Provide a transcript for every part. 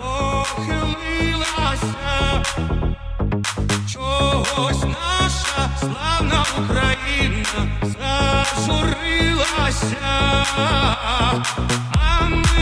похилилася, чогось наша славна Україна зажурилася, а ми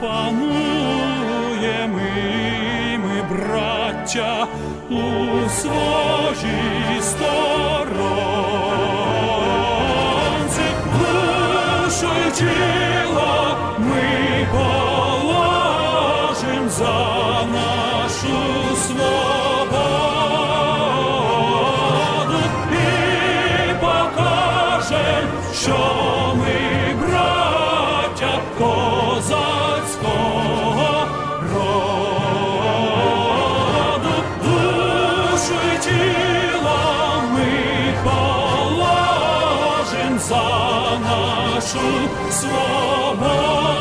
запануємо і ми, браття, у своїй сторонці, душу нашу свободу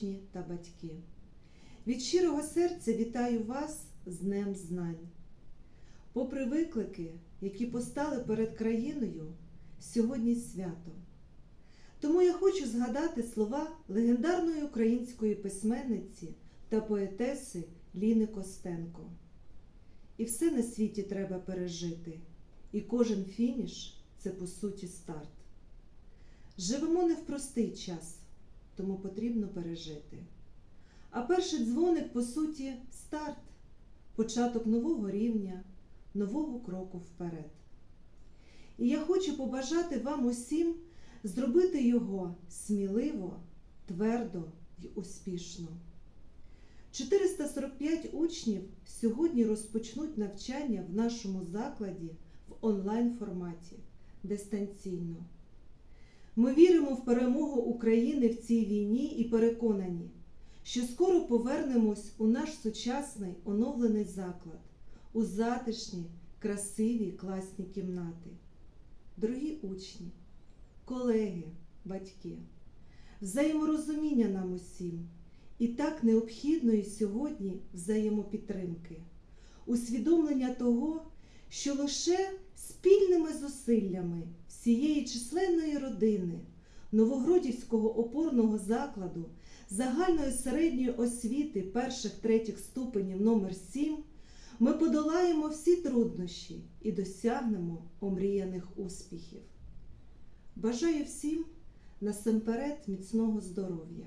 учні та батьки, від щирого серця вітаю вас з Днем Знань. Попри виклики, які постали перед країною, сьогодні свято. Тому я хочу згадати слова легендарної української письменниці та поетеси Ліни Костенко. І все на світі треба пережити, і кожен фініш це по суті старт. Живемо не в простий час, тому потрібно пережити. А перший дзвоник, по суті, старт, початок нового рівня, нового кроку вперед. І я хочу побажати вам усім зробити його сміливо, твердо і успішно. 445 учнів сьогодні розпочнуть навчання в нашому закладі в онлайн форматі дистанційно. Ми віримо в перемогу України в цій війні і переконані, що скоро повернемось у наш сучасний оновлений заклад, у затишні, красиві класні кімнати. Дорогі учні, колеги, батьки, взаєморозуміння нам усім і так необхідної сьогодні взаємопідтримки, усвідомлення того, що лише спільними зусиллями всієї численної родини Новогродівського опорного закладу загальної середньої освіти перших третіх ступенів номер 7 ми подолаємо всі труднощі і досягнемо омріяних успіхів. Бажаю всім насамперед міцного здоров'я,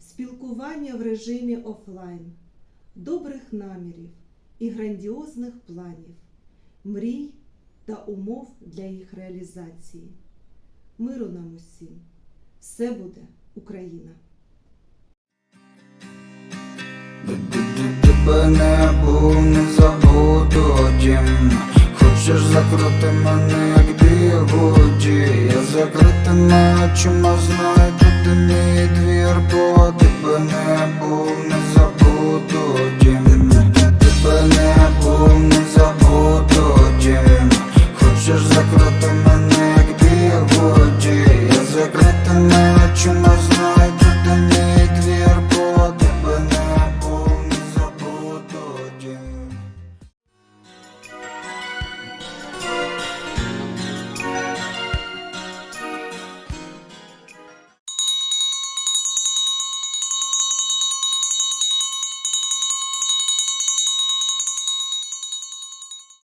спілкування в режимі офлайн, добрих намірів і грандіозних планів, мрій та умов для їх реалізації. Миру нам усім! Все буде Україна! Тебе не був, не забуду дім Хочеш закрути мене, як бігуді Я закритими очима знаю, тут мій двір Бо закрути